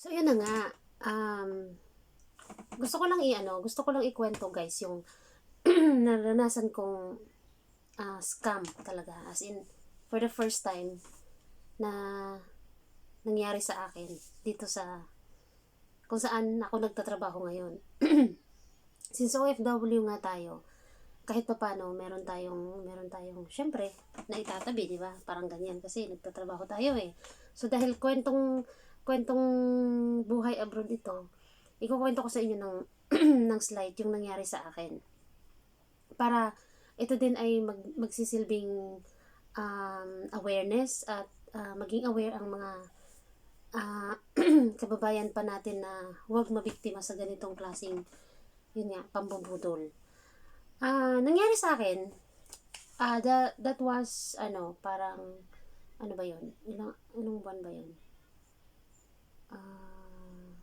So, yun na nga. Um, gusto ko lang i-ano, gusto ko lang ikwento guys yung naranasan kong ah, scam talaga. As in, for the first time na nangyari sa akin dito sa kung saan ako nagtatrabaho ngayon. Since OFW nga tayo, kahit pa paano, meron tayong, meron tayong, syempre, na itatabi, di ba? Parang ganyan, kasi nagtatrabaho tayo eh. So, dahil kwentong, kwentong buhay abroad ito, ikukwento ko sa inyo ng, ng slide yung nangyari sa akin. Para, ito din ay mag, magsisilbing um, awareness at ah, maging aware ang mga ah, kababayan pa natin na huwag mabiktima sa ganitong klaseng yun nga, pambubudol. Ah, nangyari sa akin, ah, that, that was, ano, parang, ano ba yun? Ilang, anong buwan ba yun? Ah,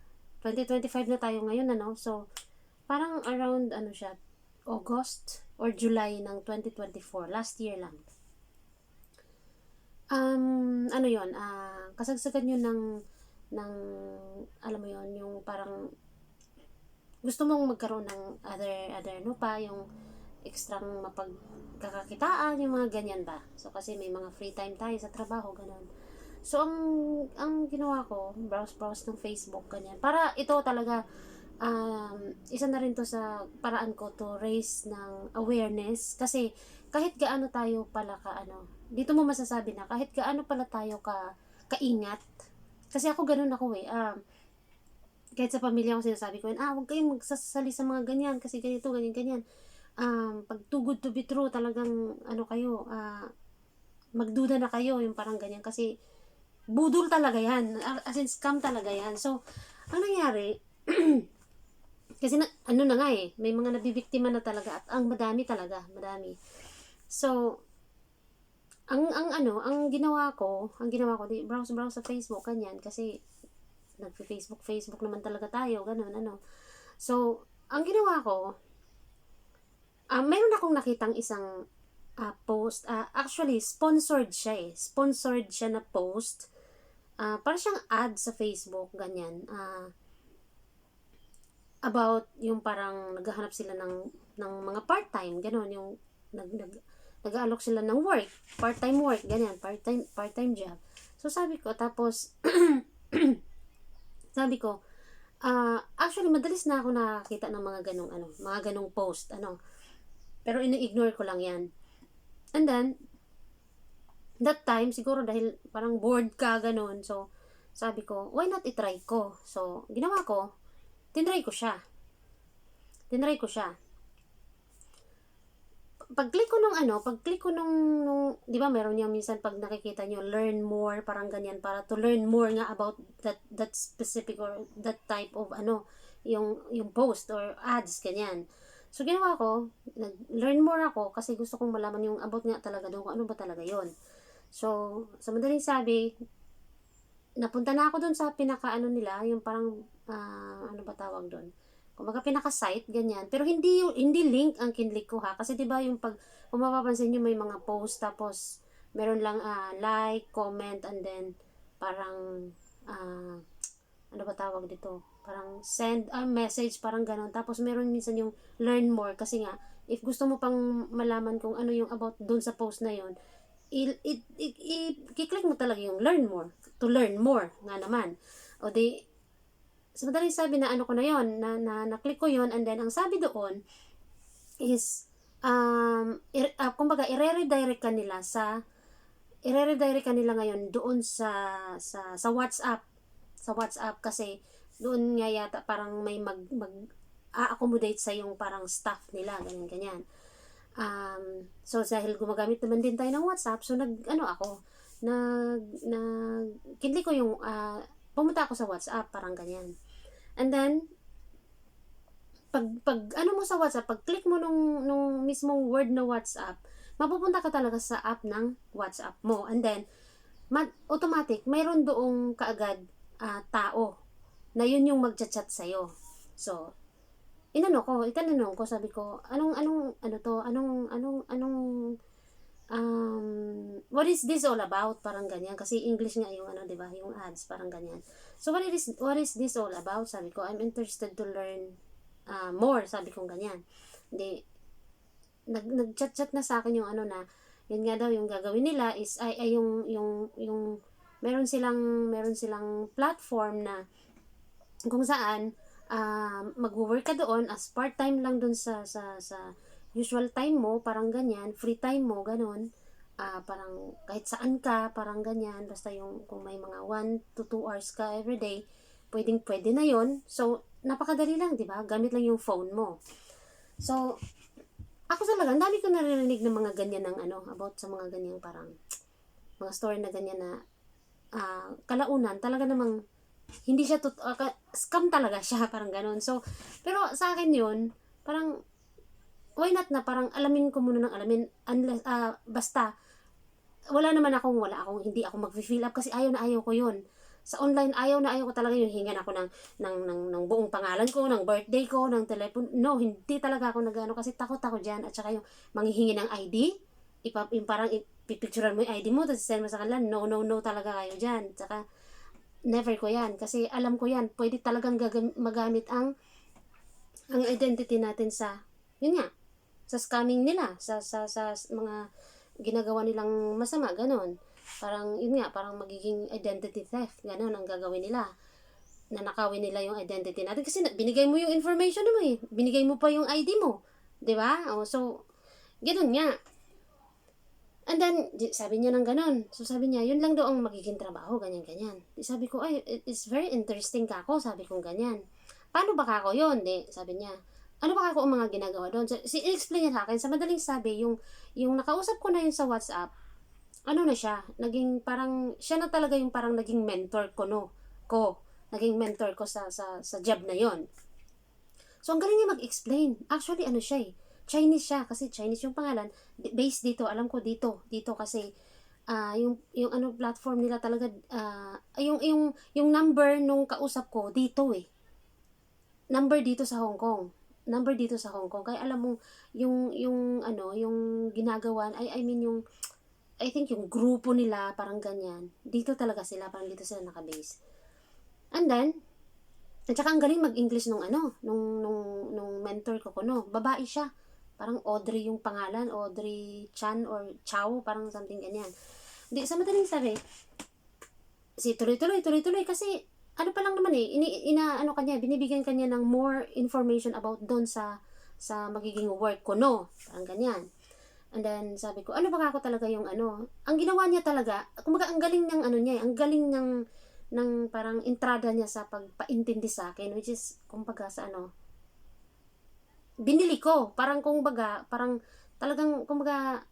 2025 na tayo ngayon, ano? So, parang around, ano siya, August or July ng 2024. Last year lang. Um, ano yon ah, kasagsagan yun ng, ng, alam mo yon yung parang, gusto mong magkaroon ng other, other, ano pa, yung extrang mapagkakakitaan, yung mga ganyan ba. So, kasi may mga free time tayo sa trabaho, ganun. So, ang, ang ginawa ko, browse-browse ng Facebook, ganyan. Para ito talaga, um, isa na rin to sa paraan ko to raise ng awareness. Kasi, kahit gaano tayo pala ka, ano, dito mo masasabi na, kahit gaano pala tayo ka, kaingat. Kasi ako ganun ako eh. Um, kahit sa pamilya ko sinasabi ko, ah, huwag kayong magsasali sa mga ganyan kasi ganito, ganyan, ganyan. Um, pag too good to be true, talagang, ano kayo, ah, magduda na kayo, yung parang ganyan. Kasi, budol talaga yan. As in, scam talaga yan. So, ang nangyari, kasi na, ano na nga eh, may mga nabibiktima na talaga at ang madami talaga, madami. So, ang ang ano, ang ginawa ko, ang ginawa ko, di browse browse sa Facebook kanyan kasi nagfe-Facebook Facebook naman talaga tayo, ganun ano. So, ang ginawa ko, ah meron akong nakitang isang ah, post, ah, actually sponsored siya eh. Sponsored siya na post. Ah, para siyang ad sa Facebook, ganyan. Ah, about yung parang naghahanap sila ng ng mga part-time, ganun, yung nag, nag nag-aalok sila ng work, part-time work, ganyan, part-time part-time job. So sabi ko tapos sabi ko ah actually madalas na ako nakakita ng mga ganong ano, mga ganong post, ano. Pero ini-ignore ko lang 'yan. And then that time siguro dahil parang bored ka ganun. So sabi ko, why not i-try ko? So ginawa ko, tinry ko siya. Tinry ko siya pag-click ko nung ano, pag-click ko nung, nung di ba meron yung minsan pag nakikita nyo, learn more, parang ganyan, para to learn more nga about that, that specific or that type of ano, yung, yung post or ads, ganyan. So, ginawa ko, nag-learn more ako kasi gusto kong malaman yung about nga talaga doon, kung ano ba talaga yon So, sa madaling sabi, napunta na ako doon sa pinaka-ano nila, yung parang, uh, ano ba tawag doon? Kumbaga pinaka-site, ganyan. Pero hindi yung, hindi link ang kinlik ko ha. Kasi 'di ba yung pag kung mapapansin niyo may mga post tapos meron lang uh, like, comment and then parang uh, ano ba tawag dito? Parang send a message, parang ganon. Tapos meron minsan yung learn more kasi nga if gusto mo pang malaman kung ano yung about doon sa post na yon, i-click mo talaga yung learn more to learn more nga naman. O di So, madaling sabi na ano ko na yon na, na, na-click ko yon and then ang sabi doon is, um, ir, uh, kumbaga, i-redirect ka nila sa, i-redirect ka nila ngayon doon sa, sa, sa WhatsApp. Sa WhatsApp kasi doon nga yata parang may mag, mag a-accommodate sa yung parang staff nila, ganyan, ganyan. Um, so, dahil gumagamit naman din tayo ng WhatsApp, so nag, ano ako, nag, nag, kinli ko yung, uh, pumunta ako sa WhatsApp, parang ganyan. And then, pag, pag ano mo sa WhatsApp, pag click mo nung, nung mismong word na WhatsApp, mapupunta ka talaga sa app ng WhatsApp mo. And then, ma- automatic, mayroon doong kaagad uh, tao na yun yung magchat-chat sa'yo. So, inano ko, itanong ko, sabi ko, anong, anong, ano to, anong, anong, anong, um, what is this all about? Parang ganyan. Kasi English nga yung ano, di ba? Yung ads, parang ganyan. So, what is, what is this all about? Sabi ko, I'm interested to learn uh, more. Sabi ko ganyan. Hindi, nag, nag-chat-chat na sa akin yung ano na, yun nga daw, yung gagawin nila is, ay, ay yung, yung, yung, meron silang, meron silang platform na, kung saan, uh, mag-work ka doon as part-time lang doon sa, sa, sa, usual time mo, parang ganyan, free time mo, ganun, ah parang kahit saan ka, parang ganyan, basta yung kung may mga 1 to 2 hours ka everyday, pwedeng pwede na yon So, napakadali lang, di ba? Gamit lang yung phone mo. So, ako talaga, ang dami ko naririnig ng mga ganyan ng ano, about sa mga ganyang parang, mga story na ganyan na, ah kalaunan, talaga namang, hindi siya, tut- ka- scam talaga siya, parang ganun. So, pero sa akin yun, parang, why not na parang alamin ko muna ng alamin unless ah, basta wala naman akong wala akong hindi ako mag-fill up kasi ayaw na ayaw ko yun sa online ayaw na ayaw ko talaga yung hingan ako ng, ng, ng, ng buong pangalan ko, ng birthday ko, ng telephone. No, hindi talaga ako nagano kasi takot ako dyan. At saka yung manghihingi ng ID, ipa, yung parang ipipicturean mo yung ID mo, tapos send mo sa kanila, no, no, no talaga kayo dyan. At saka, never ko yan. Kasi alam ko yan, pwede talagang magamit ang ang identity natin sa, yun nga, sa scamming nila, sa, sa, sa mga ginagawa nilang masama, ganon. Parang, yun nga, parang magiging identity theft, ganon ang gagawin nila. Nanakawin nila yung identity natin kasi binigay mo yung information mo eh. Binigay mo pa yung ID mo. 'Di ba? Oh, so, ganon nga. And then, sabi niya ng ganon. So, sabi niya, yun lang daw ang magiging trabaho, ganyan-ganyan. Sabi ko, ay, it- it's very interesting ka ako. Sabi ko, ganyan. Paano ba kako yun? Di, sabi niya, ano ba kako ang mga ginagawa doon? So, si, explain niya sa akin, sa madaling sabi, yung, yung nakausap ko na yun sa WhatsApp, ano na siya, naging parang, siya na talaga yung parang naging mentor ko, no? Ko. Naging mentor ko sa, sa, sa job na yon So, ang galing niya mag-explain. Actually, ano siya eh, Chinese siya, kasi Chinese yung pangalan. Based dito, alam ko dito, dito kasi, ah yung, yung ano platform nila talaga, ah yung, yung, yung number nung kausap ko, dito eh. Number dito sa Hong Kong. Number dito sa Hong Kong. Kaya alam mo, yung, yung, ano, yung ginagawa, I, I mean, yung, I think yung grupo nila, parang ganyan. Dito talaga sila, parang dito sila nakabase. And then, at saka ang galing mag-English nung ano, nung, nung, nung mentor ko ko, no? Babae siya. Parang Audrey yung pangalan, Audrey Chan or Chow, parang something ganyan. Di, sa madaling sabi, si tuloy-tuloy, tuloy-tuloy, kasi ano pa lang naman eh, ini, ina, ano kanya, binibigyan kanya ng more information about doon sa, sa magiging work ko, no? Parang ganyan. And then, sabi ko, ano ba ako talaga yung ano? Ang ginawa niya talaga, kumbaga, ang galing ng ano niya, eh, ang galing ng, ng parang entrada niya sa pagpaintindi sa akin, which is, kumbaga, sa ano, binili ko. Parang, kumbaga, parang, talagang, kumbaga,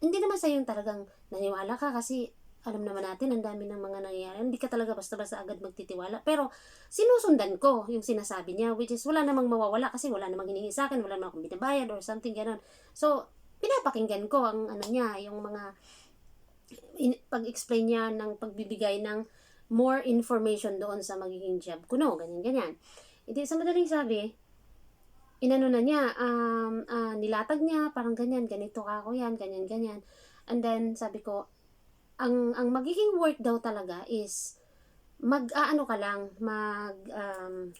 hindi naman sa yung talagang naniwala ka kasi alam naman natin, ang dami ng mga nangyayari. Hindi ka talaga basta-basta agad magtitiwala. Pero, sinusundan ko yung sinasabi niya, which is, wala namang mawawala kasi wala namang hiningi sa akin, wala namang akong binabayad or something ganon. So, pinapakinggan ko ang ano niya, yung mga in, pag-explain niya ng pagbibigay ng more information doon sa magiging job ko, no, ganyan, ganyan. Hindi, sa madaling sabi, inano na niya, um, ah, nilatag niya, parang ganyan, ganito ka ako yan, ganyan, ganyan. And then, sabi ko, ang, ang magiging work daw talaga is, mag, aano ka lang, mag, um,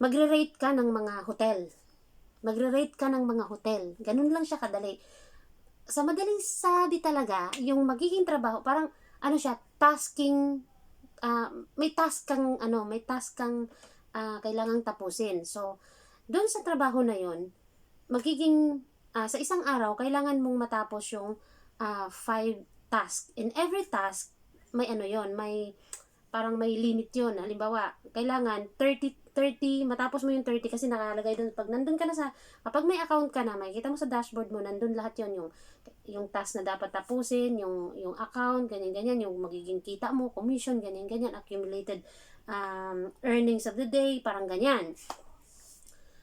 magre-rate ka ng mga hotel. Magre-rate ka ng mga hotel. Ganun lang siya kadali. Sa madaling sabi talaga, yung magiging trabaho, parang, ano siya, tasking, ah, may task kang, ano, may task kang ah, kailangang tapusin. So, doon sa trabaho na yon magiging, ah, sa isang araw, kailangan mong matapos yung ah, five task. In every task, may ano yon may parang may limit yon Halimbawa, kailangan 30 30, matapos mo yung 30 kasi nakalagay doon. Pag nandun ka na sa, kapag may account ka na, makikita mo sa dashboard mo, nandun lahat yon yung, yung task na dapat tapusin, yung, yung account, ganyan-ganyan, yung magiging kita mo, commission, ganyan-ganyan, accumulated um, earnings of the day, parang ganyan.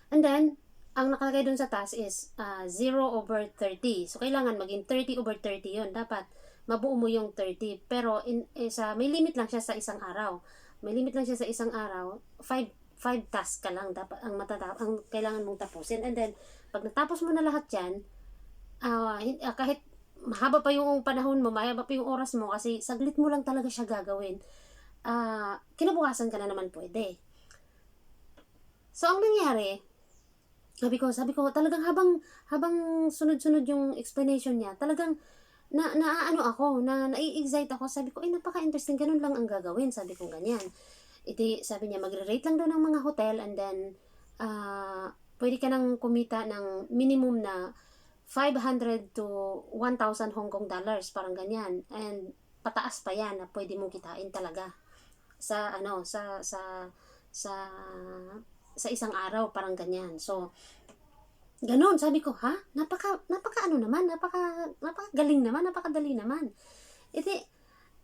And then, ang nakalagay doon sa task is uh, 0 over 30. So, kailangan maging 30 over 30 yon Dapat, mabuo mo yung 30. Pero, in, eh, sa, may limit lang siya sa isang araw. May limit lang siya sa isang araw. 5 five tasks ka lang dapat ang matatap ang kailangan mong tapusin and then pag natapos mo na lahat 'yan ah, ah, kahit mahaba pa yung panahon mo, mahaba pa yung oras mo kasi saglit mo lang talaga siya gagawin. Ah, kinabukasan ka na naman pwede. So, ang nangyari, sabi ko, sabi ko, talagang habang, habang sunod-sunod yung explanation niya, talagang, na, naaano ako, na, nai-excite ako, sabi ko, ay, napaka-interesting, ganun lang ang gagawin, sabi ko, ganyan. Iti, sabi niya, magre-rate lang daw ng mga hotel, and then, ah, pwede ka nang kumita ng minimum na 500 to 1,000 Hong Kong dollars, parang ganyan. And pataas pa yan na pwede mong kitain talaga. Sa ano sa sa sa sa isang araw parang ganyan. So ganun sabi ko, ha? Napaka napaka ano naman, napaka napaka galing naman, napakadali naman. Iti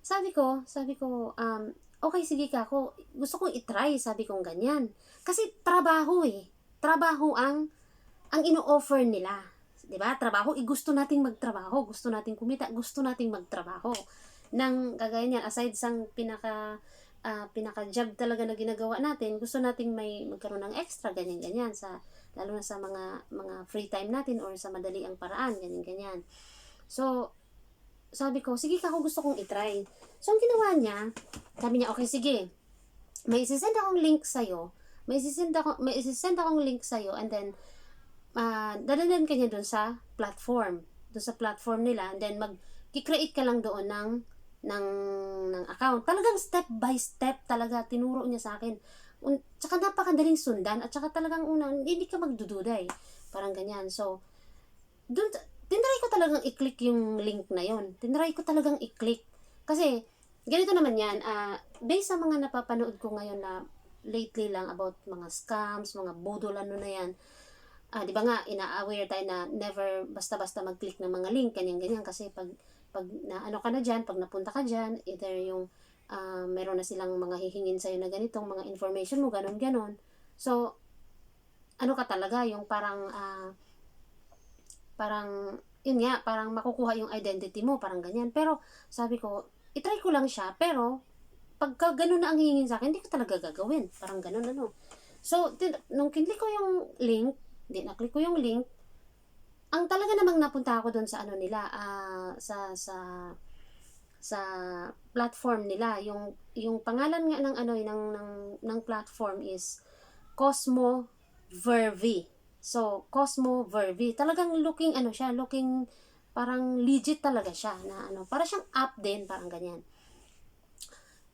sabi ko, sabi ko um okay sige ka ako, gusto kong i-try, sabi kong ganyan. Kasi trabaho eh. Trabaho ang ang ino-offer nila. ba? Trabaho, eh, gusto nating magtrabaho, gusto nating kumita, gusto nating magtrabaho. Nang kagaya niyan, aside sa pinaka ah, pinaka job talaga na ginagawa natin, gusto nating may magkaroon ng extra ganyan ganyan sa lalo na sa mga mga free time natin or sa madali ang paraan, ganyan ganyan. So, sabi ko, sige ka, ako gusto kong i-try. So, ang ginawa niya, sabi niya, okay, sige. May isisend akong link sa'yo. May isisend ako, may isisend akong link sa'yo and then, uh, dadalhin ka niya doon sa platform. Doon sa platform nila. And then, mag-create ka lang doon ng, ng, ng account. Talagang step by step talaga tinuro niya sa akin. Un, tsaka napakadaling sundan. At tsaka talagang unang, hindi ka magdududa eh. Parang ganyan. So, doon, tinry ko talagang i-click yung link na yon. Tinry ko talagang i-click. Kasi, ganito naman yan. Uh, based sa mga napapanood ko ngayon na lately lang about mga scams, mga budol, ano na yan ah, di ba nga, ina-aware tayo na never basta-basta mag-click ng mga link, ganyan-ganyan, kasi pag, pag na ano ka na dyan, pag napunta ka dyan, either yung uh, meron na silang mga hihingin sa'yo na ganitong mga information mo, ganon-ganon. So, ano ka talaga, yung parang, uh, parang, yun nga, parang makukuha yung identity mo, parang ganyan. Pero, sabi ko, itry ko lang siya, pero, pagka ganun na ang hihingin sa akin, hindi ko talaga gagawin. Parang ganun, ano. So, nung kinlik ko yung link, hindi, naklik ko yung link. Ang talaga namang napunta ako doon sa ano nila, uh, sa, sa, sa platform nila. Yung, yung pangalan nga ng ano, ng, ng, ng platform is Cosmo Vervi. So, Cosmo Vervi. Talagang looking, ano siya, looking, parang legit talaga siya na ano, para siyang app din, parang ganyan.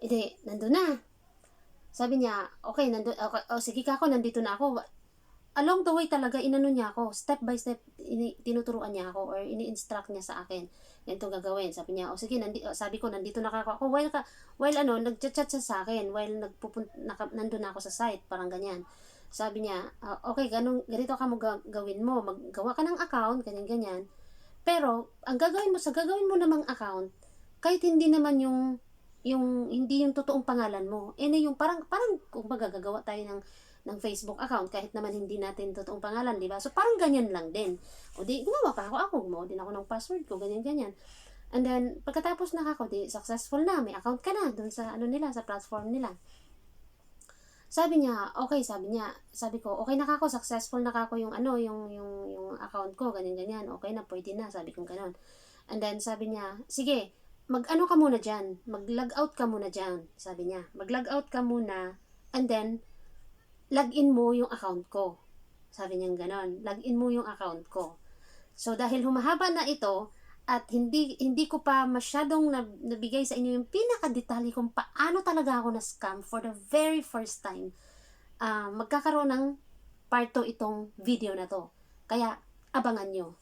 Hindi, nandun na. Sabi niya, okay, nandun, okay, oh, sige ka ako, nandito na ako along the way talaga, inano niya ako, step by step, ini, tinuturuan niya ako or ini-instruct niya sa akin. Ganito gagawin. Sabi niya, o sige, nandi, oh, sabi ko, nandito na ako. While, ka, while ano, nag-chat siya sa akin, while nagpupun, naka, nandun na ako sa site, parang ganyan. Sabi niya, okay, ganun, ganito ka mo gawin mo, maggawa ka ng account, ganyan-ganyan. Pero, ang gagawin mo, sa gagawin mo namang account, kahit hindi naman yung, yung, hindi yung totoong pangalan mo, eh yung parang, parang, kung magagagawa tayo ng, ng Facebook account kahit naman hindi natin totoong pangalan, di ba? So parang ganyan lang din. O di, gumawa pa ako, ako gumawa din ako ng password ko, ganyan-ganyan. And then, pagkatapos na ako, di, successful na, may account ka na dun sa, ano nila, sa platform nila. Sabi niya, okay, sabi niya, sabi ko, okay na ako, successful na ako yung ano, yung, yung, yung account ko, ganyan-ganyan, okay na, pwede na, sabi ko ganun. And then, sabi niya, sige, mag-ano ka muna dyan, mag-log out ka muna dyan, sabi niya. Mag-log out ka muna, and then, login mo yung account ko. Sabi niya ganon, login mo yung account ko. So dahil humahaba na ito at hindi hindi ko pa masyadong nabigay sa inyo yung pinakadetalye kung paano talaga ako na scam for the very first time. Uh, magkakaroon ng part 2 itong video na to. Kaya abangan nyo.